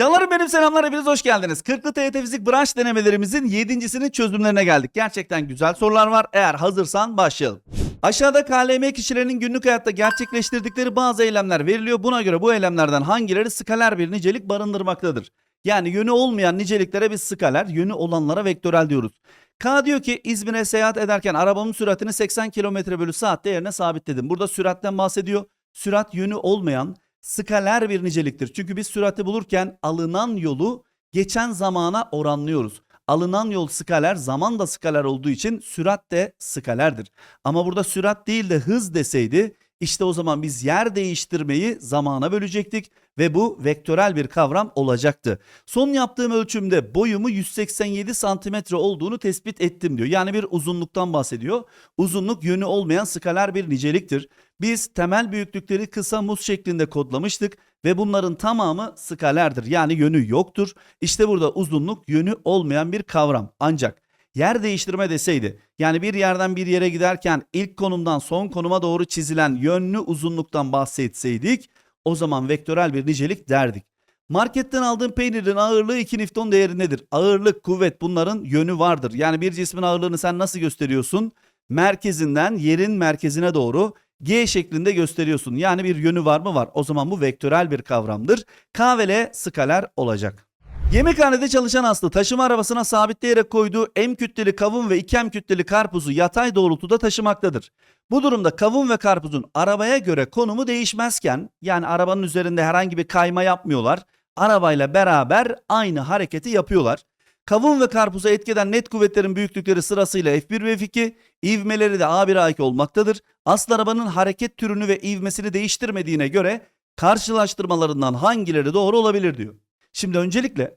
Canlarım benim selamlar hepiniz hoş geldiniz. Kırklı TYT Fizik branş denemelerimizin 7.sinin çözümlerine geldik. Gerçekten güzel sorular var. Eğer hazırsan başlayalım. Aşağıda KLM kişilerinin günlük hayatta gerçekleştirdikleri bazı eylemler veriliyor. Buna göre bu eylemlerden hangileri skaler bir nicelik barındırmaktadır? Yani yönü olmayan niceliklere biz skaler, yönü olanlara vektörel diyoruz. K diyor ki İzmir'e seyahat ederken arabamın süratini 80 km bölü saat değerine sabitledim. Burada süratten bahsediyor. Sürat yönü olmayan skaler bir niceliktir. Çünkü biz sürati bulurken alınan yolu geçen zamana oranlıyoruz. Alınan yol skaler, zaman da skaler olduğu için sürat de skalerdir. Ama burada sürat değil de hız deseydi işte o zaman biz yer değiştirmeyi zamana bölecektik ve bu vektörel bir kavram olacaktı. Son yaptığım ölçümde boyumu 187 santimetre olduğunu tespit ettim diyor. Yani bir uzunluktan bahsediyor. Uzunluk yönü olmayan skaler bir niceliktir. Biz temel büyüklükleri kısa muz şeklinde kodlamıştık ve bunların tamamı skalerdir. Yani yönü yoktur. İşte burada uzunluk yönü olmayan bir kavram. Ancak yer değiştirme deseydi yani bir yerden bir yere giderken ilk konumdan son konuma doğru çizilen yönlü uzunluktan bahsetseydik o zaman vektörel bir nicelik derdik. Marketten aldığın peynirin ağırlığı 2 Newton değerindedir. Ağırlık, kuvvet bunların yönü vardır. Yani bir cismin ağırlığını sen nasıl gösteriyorsun? Merkezinden yerin merkezine doğru G şeklinde gösteriyorsun. Yani bir yönü var mı var. O zaman bu vektörel bir kavramdır. K ve L skaler olacak. Yemekhanede çalışan Aslı taşıma arabasına sabitleyerek koyduğu M kütleli kavun ve 2 M kütleli karpuzu yatay doğrultuda taşımaktadır. Bu durumda kavun ve karpuzun arabaya göre konumu değişmezken yani arabanın üzerinde herhangi bir kayma yapmıyorlar. Arabayla beraber aynı hareketi yapıyorlar. Kavun ve karpuza etkeden net kuvvetlerin büyüklükleri sırasıyla F1 ve F2, ivmeleri de A1 A2 olmaktadır. Asıl arabanın hareket türünü ve ivmesini değiştirmediğine göre karşılaştırmalarından hangileri doğru olabilir diyor. Şimdi öncelikle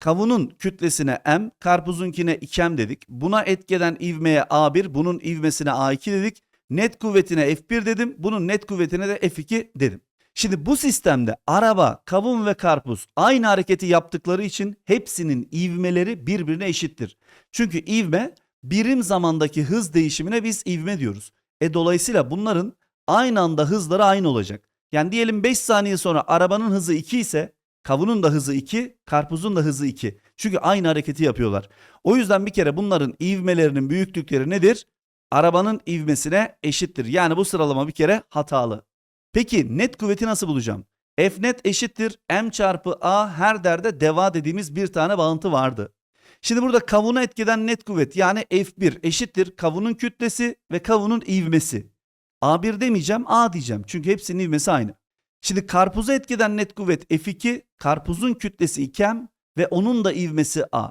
kavunun kütlesine M, karpuzunkine 2M dedik. Buna etkeden ivmeye A1, bunun ivmesine A2 dedik. Net kuvvetine F1 dedim. Bunun net kuvvetine de F2 dedim. Şimdi bu sistemde araba, kavun ve karpuz aynı hareketi yaptıkları için hepsinin ivmeleri birbirine eşittir. Çünkü ivme birim zamandaki hız değişimine biz ivme diyoruz. E dolayısıyla bunların aynı anda hızları aynı olacak. Yani diyelim 5 saniye sonra arabanın hızı 2 ise kavunun da hızı 2, karpuzun da hızı 2. Çünkü aynı hareketi yapıyorlar. O yüzden bir kere bunların ivmelerinin büyüklükleri nedir? Arabanın ivmesine eşittir. Yani bu sıralama bir kere hatalı. Peki net kuvveti nasıl bulacağım? F net eşittir M çarpı A her derde deva dediğimiz bir tane bağıntı vardı. Şimdi burada kavuna etkiden net kuvvet yani F1 eşittir kavunun kütlesi ve kavunun ivmesi. A1 demeyeceğim A diyeceğim çünkü hepsinin ivmesi aynı. Şimdi karpuza etkiden net kuvvet F2, karpuzun kütlesi 2M ve onun da ivmesi A.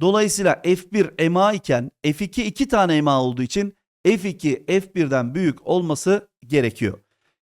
Dolayısıyla F1 MA iken F2 2 tane MA olduğu için F2 F1'den büyük olması gerekiyor.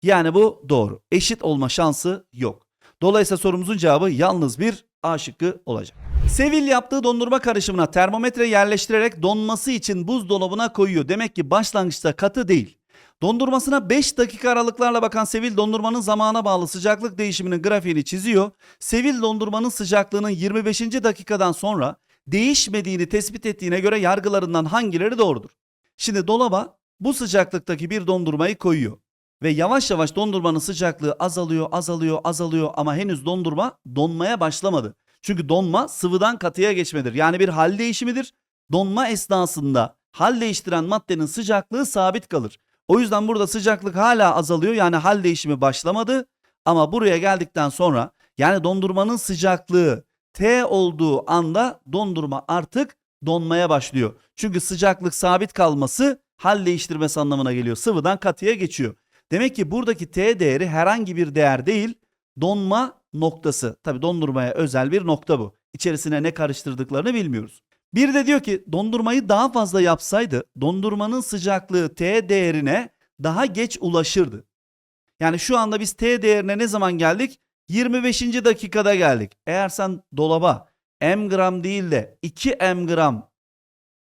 Yani bu doğru. Eşit olma şansı yok. Dolayısıyla sorumuzun cevabı yalnız bir A şıkkı olacak. Sevil yaptığı dondurma karışımına termometre yerleştirerek donması için buzdolabına koyuyor. Demek ki başlangıçta katı değil. Dondurmasına 5 dakika aralıklarla bakan Sevil dondurmanın zamana bağlı sıcaklık değişiminin grafiğini çiziyor. Sevil dondurmanın sıcaklığının 25. dakikadan sonra değişmediğini tespit ettiğine göre yargılarından hangileri doğrudur? Şimdi dolaba bu sıcaklıktaki bir dondurmayı koyuyor. Ve yavaş yavaş dondurmanın sıcaklığı azalıyor, azalıyor, azalıyor ama henüz dondurma donmaya başlamadı. Çünkü donma sıvıdan katıya geçmedir. Yani bir hal değişimidir. Donma esnasında hal değiştiren maddenin sıcaklığı sabit kalır. O yüzden burada sıcaklık hala azalıyor. Yani hal değişimi başlamadı. Ama buraya geldikten sonra yani dondurmanın sıcaklığı T olduğu anda dondurma artık donmaya başlıyor. Çünkü sıcaklık sabit kalması hal değiştirmesi anlamına geliyor. Sıvıdan katıya geçiyor. Demek ki buradaki T değeri herhangi bir değer değil, donma noktası. Tabi dondurmaya özel bir nokta bu. İçerisine ne karıştırdıklarını bilmiyoruz. Bir de diyor ki dondurmayı daha fazla yapsaydı dondurmanın sıcaklığı T değerine daha geç ulaşırdı. Yani şu anda biz T değerine ne zaman geldik? 25. dakikada geldik. Eğer sen dolaba m gram değil de 2 m gram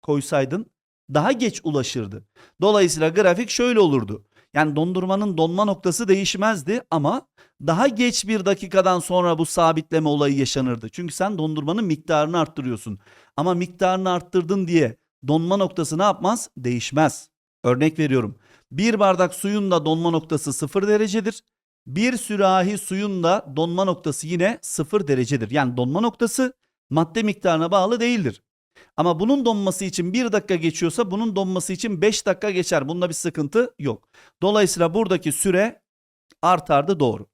koysaydın daha geç ulaşırdı. Dolayısıyla grafik şöyle olurdu. Yani dondurmanın donma noktası değişmezdi ama daha geç bir dakikadan sonra bu sabitleme olayı yaşanırdı. Çünkü sen dondurmanın miktarını arttırıyorsun. Ama miktarını arttırdın diye donma noktası ne yapmaz? Değişmez. Örnek veriyorum. Bir bardak suyun da donma noktası 0 derecedir. Bir sürahi suyun da donma noktası yine 0 derecedir. Yani donma noktası madde miktarına bağlı değildir. Ama bunun donması için 1 dakika geçiyorsa bunun donması için 5 dakika geçer. Bunda bir sıkıntı yok. Dolayısıyla buradaki süre artardı doğru.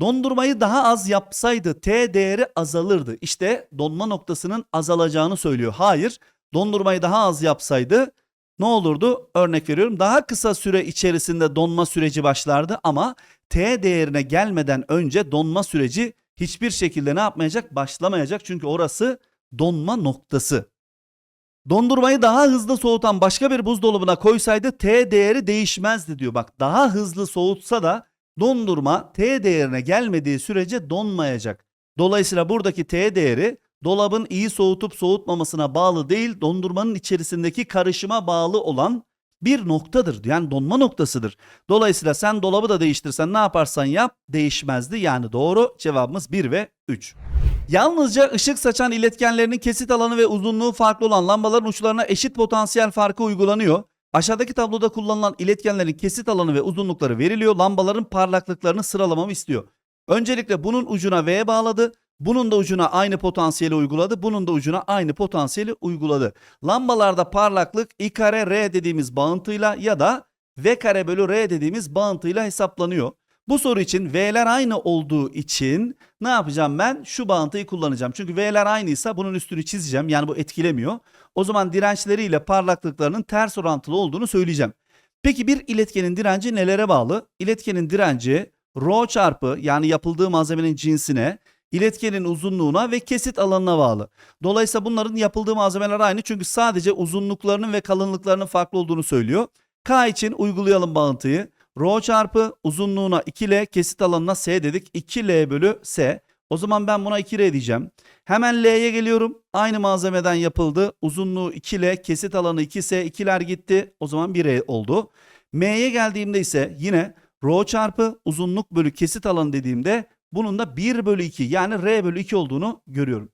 Dondurmayı daha az yapsaydı T değeri azalırdı. İşte donma noktasının azalacağını söylüyor. Hayır, dondurmayı daha az yapsaydı ne olurdu? Örnek veriyorum. Daha kısa süre içerisinde donma süreci başlardı ama T değerine gelmeden önce donma süreci hiçbir şekilde ne yapmayacak? Başlamayacak. Çünkü orası donma noktası. Dondurmayı daha hızlı soğutan başka bir buzdolabına koysaydı T değeri değişmezdi diyor. Bak daha hızlı soğutsa da dondurma T değerine gelmediği sürece donmayacak. Dolayısıyla buradaki T değeri dolabın iyi soğutup soğutmamasına bağlı değil, dondurmanın içerisindeki karışıma bağlı olan bir noktadır. Yani donma noktasıdır. Dolayısıyla sen dolabı da değiştirsen ne yaparsan yap değişmezdi. Yani doğru cevabımız 1 ve 3. Yalnızca ışık saçan iletkenlerinin kesit alanı ve uzunluğu farklı olan lambaların uçlarına eşit potansiyel farkı uygulanıyor. Aşağıdaki tabloda kullanılan iletkenlerin kesit alanı ve uzunlukları veriliyor. Lambaların parlaklıklarını sıralamamı istiyor. Öncelikle bunun ucuna V bağladı. Bunun da ucuna aynı potansiyeli uyguladı. Bunun da ucuna aynı potansiyeli uyguladı. Lambalarda parlaklık I kare R dediğimiz bağıntıyla ya da V kare bölü R dediğimiz bağıntıyla hesaplanıyor. Bu soru için V'ler aynı olduğu için ne yapacağım ben? Şu bağıntıyı kullanacağım. Çünkü V'ler aynıysa bunun üstünü çizeceğim. Yani bu etkilemiyor. O zaman dirençleriyle parlaklıklarının ters orantılı olduğunu söyleyeceğim. Peki bir iletkenin direnci nelere bağlı? İletkenin direnci rho çarpı yani yapıldığı malzemenin cinsine, iletkenin uzunluğuna ve kesit alanına bağlı. Dolayısıyla bunların yapıldığı malzemeler aynı çünkü sadece uzunluklarının ve kalınlıklarının farklı olduğunu söylüyor. K için uygulayalım bağıntıyı. Rho çarpı uzunluğuna 2L kesit alanına S dedik. 2L bölü S. O zaman ben buna 2R diyeceğim. Hemen L'ye geliyorum. Aynı malzemeden yapıldı. Uzunluğu 2L, kesit alanı 2S, 2'ler gitti. O zaman 1R oldu. M'ye geldiğimde ise yine rho çarpı uzunluk bölü kesit alanı dediğimde bunun da 1 bölü 2 yani R bölü 2 olduğunu görüyorum.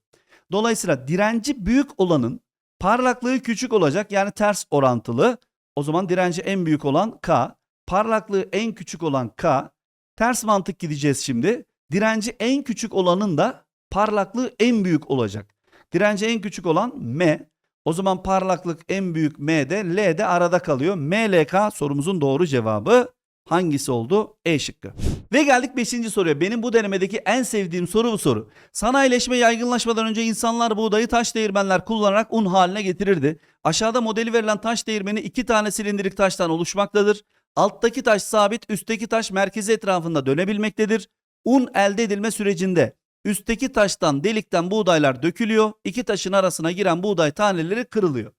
Dolayısıyla direnci büyük olanın parlaklığı küçük olacak yani ters orantılı. O zaman direnci en büyük olan K, parlaklığı en küçük olan K. Ters mantık gideceğiz şimdi. Direnci en küçük olanın da parlaklığı en büyük olacak. Direnci en küçük olan M. O zaman parlaklık en büyük M'de, L de arada kalıyor. MLK sorumuzun doğru cevabı hangisi oldu? E şıkkı. Ve geldik 5. soruya. Benim bu denemedeki en sevdiğim soru bu soru. Sanayileşme yaygınlaşmadan önce insanlar buğdayı taş değirmenler kullanarak un haline getirirdi. Aşağıda modeli verilen taş değirmeni iki tane silindirik taştan oluşmaktadır. Alttaki taş sabit, üstteki taş merkezi etrafında dönebilmektedir. Un elde edilme sürecinde üstteki taştan delikten buğdaylar dökülüyor. İki taşın arasına giren buğday taneleri kırılıyor.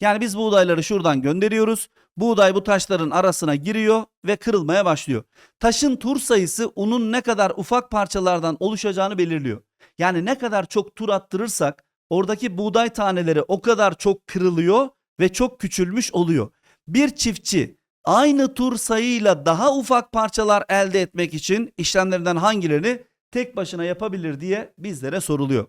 Yani biz buğdayları şuradan gönderiyoruz. Buğday bu taşların arasına giriyor ve kırılmaya başlıyor. Taşın tur sayısı unun ne kadar ufak parçalardan oluşacağını belirliyor. Yani ne kadar çok tur attırırsak oradaki buğday taneleri o kadar çok kırılıyor ve çok küçülmüş oluyor. Bir çiftçi aynı tur sayıyla daha ufak parçalar elde etmek için işlemlerinden hangilerini tek başına yapabilir diye bizlere soruluyor.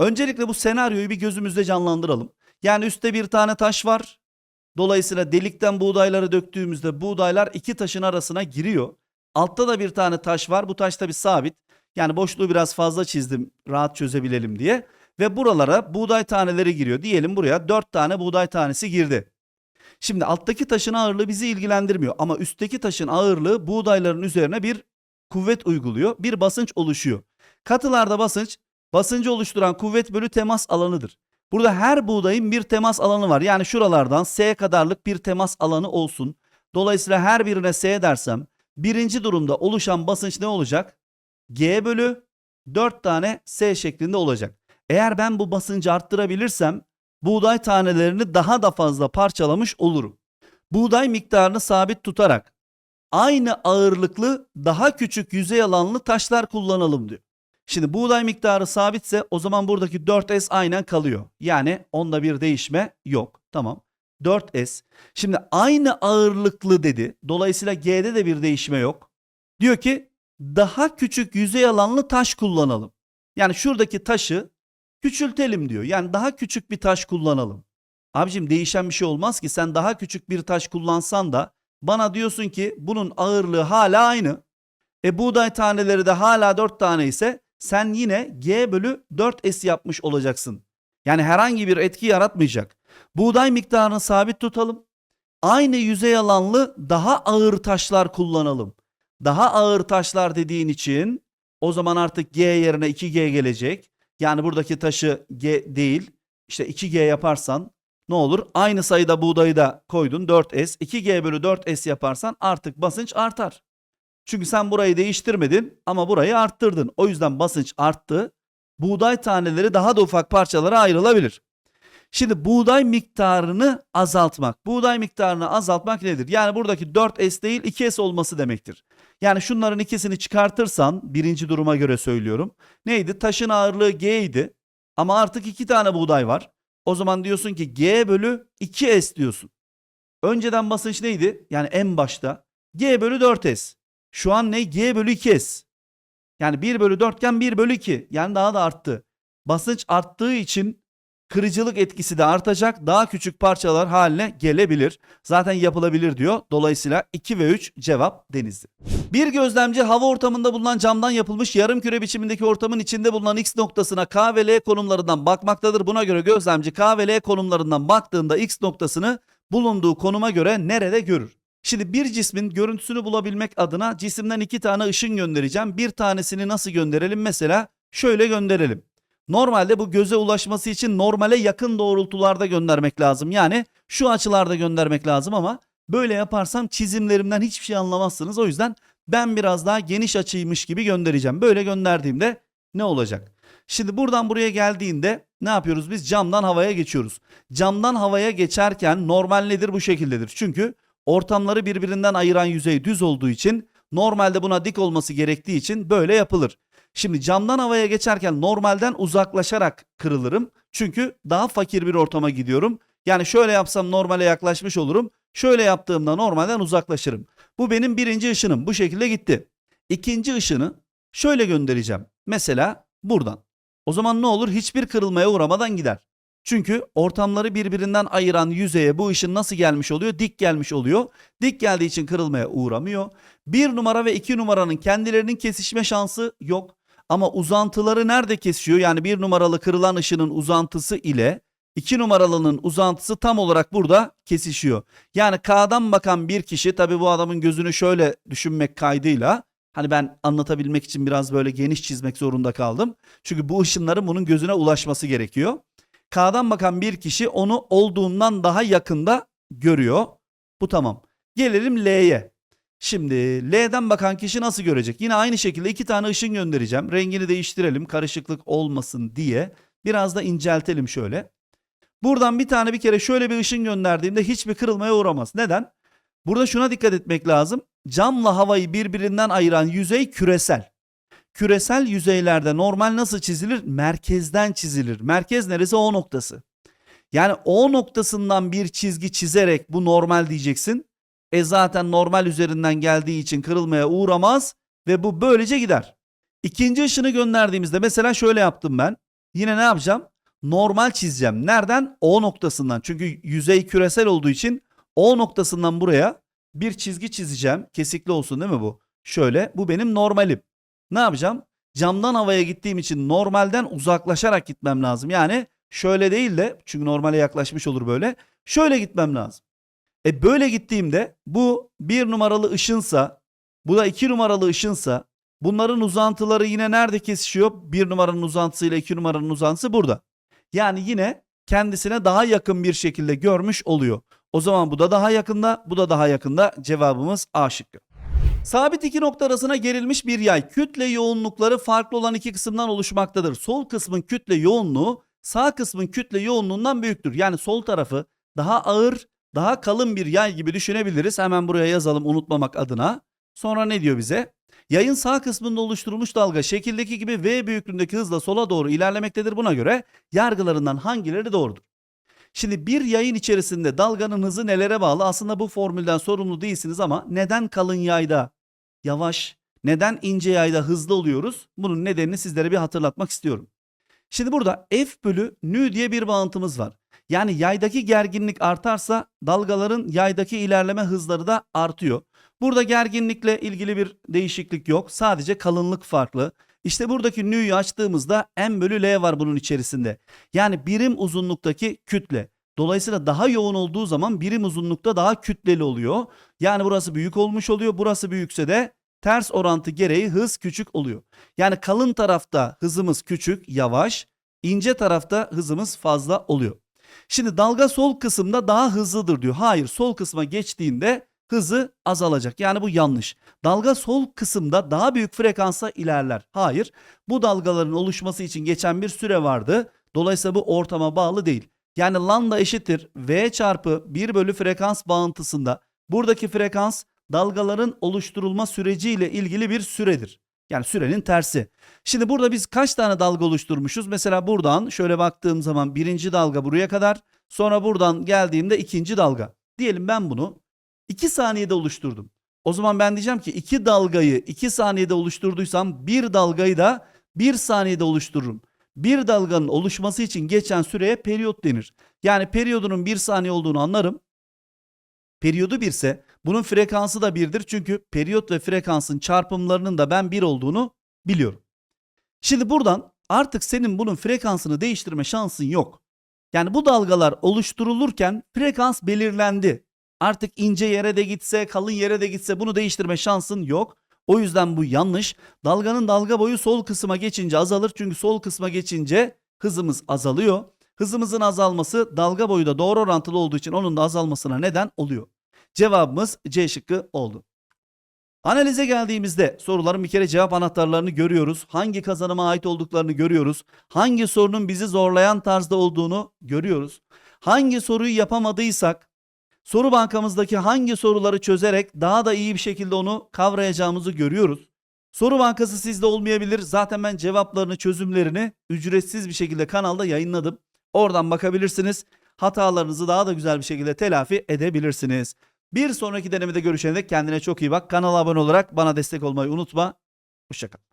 Öncelikle bu senaryoyu bir gözümüzde canlandıralım. Yani üstte bir tane taş var. Dolayısıyla delikten buğdayları döktüğümüzde buğdaylar iki taşın arasına giriyor. Altta da bir tane taş var. Bu taş tabi sabit. Yani boşluğu biraz fazla çizdim rahat çözebilelim diye. Ve buralara buğday taneleri giriyor. Diyelim buraya dört tane buğday tanesi girdi. Şimdi alttaki taşın ağırlığı bizi ilgilendirmiyor ama üstteki taşın ağırlığı buğdayların üzerine bir kuvvet uyguluyor. Bir basınç oluşuyor. Katılarda basınç basıncı oluşturan kuvvet bölü temas alanıdır. Burada her buğdayın bir temas alanı var. Yani şuralardan S kadarlık bir temas alanı olsun. Dolayısıyla her birine S dersem birinci durumda oluşan basınç ne olacak? G bölü 4 tane S şeklinde olacak. Eğer ben bu basıncı arttırabilirsem buğday tanelerini daha da fazla parçalamış olurum. Buğday miktarını sabit tutarak aynı ağırlıklı daha küçük yüzey alanlı taşlar kullanalım diyor. Şimdi buğday miktarı sabitse o zaman buradaki 4S aynen kalıyor. Yani onda bir değişme yok. Tamam. 4S. Şimdi aynı ağırlıklı dedi. Dolayısıyla G'de de bir değişme yok. Diyor ki daha küçük yüzey alanlı taş kullanalım. Yani şuradaki taşı küçültelim diyor. Yani daha küçük bir taş kullanalım. Abicim değişen bir şey olmaz ki sen daha küçük bir taş kullansan da bana diyorsun ki bunun ağırlığı hala aynı. E buğday taneleri de hala 4 tane ise sen yine G bölü 4S yapmış olacaksın. Yani herhangi bir etki yaratmayacak. Buğday miktarını sabit tutalım. Aynı yüzey alanlı daha ağır taşlar kullanalım. Daha ağır taşlar dediğin için o zaman artık G yerine 2G gelecek. Yani buradaki taşı G değil işte 2G yaparsan ne olur? Aynı sayıda buğdayı da koydun 4S. 2G bölü 4S yaparsan artık basınç artar. Çünkü sen burayı değiştirmedin ama burayı arttırdın. O yüzden basınç arttı. Buğday taneleri daha da ufak parçalara ayrılabilir. Şimdi buğday miktarını azaltmak. Buğday miktarını azaltmak nedir? Yani buradaki 4S değil 2S olması demektir. Yani şunların ikisini çıkartırsan birinci duruma göre söylüyorum. Neydi? Taşın ağırlığı G idi ama artık iki tane buğday var. O zaman diyorsun ki G bölü 2S diyorsun. Önceden basınç neydi? Yani en başta G bölü 4S. Şu an ne? G bölü 2S. Yani 1 bölü 4 iken 1 bölü 2. Yani daha da arttı. Basınç arttığı için kırıcılık etkisi de artacak. Daha küçük parçalar haline gelebilir. Zaten yapılabilir diyor. Dolayısıyla 2 ve 3 cevap denizli. Bir gözlemci hava ortamında bulunan camdan yapılmış yarım küre biçimindeki ortamın içinde bulunan X noktasına K ve L konumlarından bakmaktadır. Buna göre gözlemci K ve L konumlarından baktığında X noktasını bulunduğu konuma göre nerede görür? Şimdi bir cismin görüntüsünü bulabilmek adına cisimden iki tane ışın göndereceğim. Bir tanesini nasıl gönderelim? Mesela şöyle gönderelim. Normalde bu göze ulaşması için normale yakın doğrultularda göndermek lazım. Yani şu açılarda göndermek lazım ama böyle yaparsam çizimlerimden hiçbir şey anlamazsınız. O yüzden ben biraz daha geniş açıymış gibi göndereceğim. Böyle gönderdiğimde ne olacak? Şimdi buradan buraya geldiğinde ne yapıyoruz biz? Camdan havaya geçiyoruz. Camdan havaya geçerken normal nedir? Bu şekildedir. Çünkü ortamları birbirinden ayıran yüzey düz olduğu için normalde buna dik olması gerektiği için böyle yapılır. Şimdi camdan havaya geçerken normalden uzaklaşarak kırılırım. Çünkü daha fakir bir ortama gidiyorum. Yani şöyle yapsam normale yaklaşmış olurum. Şöyle yaptığımda normalden uzaklaşırım. Bu benim birinci ışınım. Bu şekilde gitti. İkinci ışını şöyle göndereceğim. Mesela buradan. O zaman ne olur? Hiçbir kırılmaya uğramadan gider. Çünkü ortamları birbirinden ayıran yüzeye bu ışın nasıl gelmiş oluyor? Dik gelmiş oluyor. Dik geldiği için kırılmaya uğramıyor. Bir numara ve iki numaranın kendilerinin kesişme şansı yok. Ama uzantıları nerede kesişiyor? Yani bir numaralı kırılan ışının uzantısı ile iki numaralının uzantısı tam olarak burada kesişiyor. Yani K'dan bakan bir kişi tabi bu adamın gözünü şöyle düşünmek kaydıyla hani ben anlatabilmek için biraz böyle geniş çizmek zorunda kaldım. Çünkü bu ışınların bunun gözüne ulaşması gerekiyor. K'dan bakan bir kişi onu olduğundan daha yakında görüyor. Bu tamam. Gelelim L'ye. Şimdi L'den bakan kişi nasıl görecek? Yine aynı şekilde iki tane ışın göndereceğim. Rengini değiştirelim karışıklık olmasın diye. Biraz da inceltelim şöyle. Buradan bir tane bir kere şöyle bir ışın gönderdiğimde hiçbir kırılmaya uğramaz. Neden? Burada şuna dikkat etmek lazım. Camla havayı birbirinden ayıran yüzey küresel. Küresel yüzeylerde normal nasıl çizilir? Merkezden çizilir. Merkez neresi? O noktası. Yani o noktasından bir çizgi çizerek bu normal diyeceksin. E zaten normal üzerinden geldiği için kırılmaya uğramaz ve bu böylece gider. İkinci ışını gönderdiğimizde mesela şöyle yaptım ben. Yine ne yapacağım? Normal çizeceğim. Nereden? O noktasından. Çünkü yüzey küresel olduğu için O noktasından buraya bir çizgi çizeceğim. Kesikli olsun değil mi bu? Şöyle bu benim normalim. Ne yapacağım? Camdan havaya gittiğim için normalden uzaklaşarak gitmem lazım. Yani şöyle değil de çünkü normale yaklaşmış olur böyle. Şöyle gitmem lazım. E böyle gittiğimde bu bir numaralı ışınsa bu da iki numaralı ışınsa bunların uzantıları yine nerede kesişiyor? Bir numaranın uzantısıyla iki numaranın uzantısı burada. Yani yine kendisine daha yakın bir şekilde görmüş oluyor. O zaman bu da daha yakında, bu da daha yakında. Cevabımız A şıkkı. Sabit iki nokta arasına gerilmiş bir yay. Kütle yoğunlukları farklı olan iki kısımdan oluşmaktadır. Sol kısmın kütle yoğunluğu sağ kısmın kütle yoğunluğundan büyüktür. Yani sol tarafı daha ağır, daha kalın bir yay gibi düşünebiliriz. Hemen buraya yazalım unutmamak adına. Sonra ne diyor bize? Yayın sağ kısmında oluşturulmuş dalga şekildeki gibi V büyüklüğündeki hızla sola doğru ilerlemektedir. Buna göre yargılarından hangileri doğrudur? Şimdi bir yayın içerisinde dalganın hızı nelere bağlı? Aslında bu formülden sorumlu değilsiniz ama neden kalın yayda yavaş, neden ince yayda hızlı oluyoruz? Bunun nedenini sizlere bir hatırlatmak istiyorum. Şimdi burada F bölü nü diye bir bağıntımız var. Yani yaydaki gerginlik artarsa dalgaların yaydaki ilerleme hızları da artıyor. Burada gerginlikle ilgili bir değişiklik yok. Sadece kalınlık farklı. İşte buradaki nü'yü açtığımızda M bölü L var bunun içerisinde. Yani birim uzunluktaki kütle. Dolayısıyla daha yoğun olduğu zaman birim uzunlukta daha kütleli oluyor. Yani burası büyük olmuş oluyor. Burası büyükse de ters orantı gereği hız küçük oluyor. Yani kalın tarafta hızımız küçük, yavaş. ince tarafta hızımız fazla oluyor. Şimdi dalga sol kısımda daha hızlıdır diyor. Hayır sol kısma geçtiğinde hızı azalacak. Yani bu yanlış. Dalga sol kısımda daha büyük frekansa ilerler. Hayır. Bu dalgaların oluşması için geçen bir süre vardı. Dolayısıyla bu ortama bağlı değil. Yani lambda eşittir v çarpı 1 bölü frekans bağıntısında buradaki frekans dalgaların oluşturulma süreciyle ilgili bir süredir. Yani sürenin tersi. Şimdi burada biz kaç tane dalga oluşturmuşuz? Mesela buradan şöyle baktığım zaman birinci dalga buraya kadar. Sonra buradan geldiğimde ikinci dalga. Diyelim ben bunu 2 saniyede oluşturdum. O zaman ben diyeceğim ki iki dalgayı 2 saniyede oluşturduysam bir dalgayı da 1 saniyede oluştururum. Bir dalganın oluşması için geçen süreye periyot denir. Yani periyodunun 1 saniye olduğunu anlarım. Periyodu 1 ise bunun frekansı da 1'dir. Çünkü periyot ve frekansın çarpımlarının da ben 1 olduğunu biliyorum. Şimdi buradan artık senin bunun frekansını değiştirme şansın yok. Yani bu dalgalar oluşturulurken frekans belirlendi. Artık ince yere de gitse, kalın yere de gitse bunu değiştirme şansın yok. O yüzden bu yanlış. Dalganın dalga boyu sol kısma geçince azalır. Çünkü sol kısma geçince hızımız azalıyor. Hızımızın azalması dalga boyu da doğru orantılı olduğu için onun da azalmasına neden oluyor. Cevabımız C şıkkı oldu. Analize geldiğimizde soruların bir kere cevap anahtarlarını görüyoruz. Hangi kazanıma ait olduklarını görüyoruz. Hangi sorunun bizi zorlayan tarzda olduğunu görüyoruz. Hangi soruyu yapamadıysak soru bankamızdaki hangi soruları çözerek daha da iyi bir şekilde onu kavrayacağımızı görüyoruz. Soru bankası sizde olmayabilir. Zaten ben cevaplarını, çözümlerini ücretsiz bir şekilde kanalda yayınladım. Oradan bakabilirsiniz. Hatalarınızı daha da güzel bir şekilde telafi edebilirsiniz. Bir sonraki denemede görüşene dek kendine çok iyi bak. Kanala abone olarak bana destek olmayı unutma. Hoşçakal.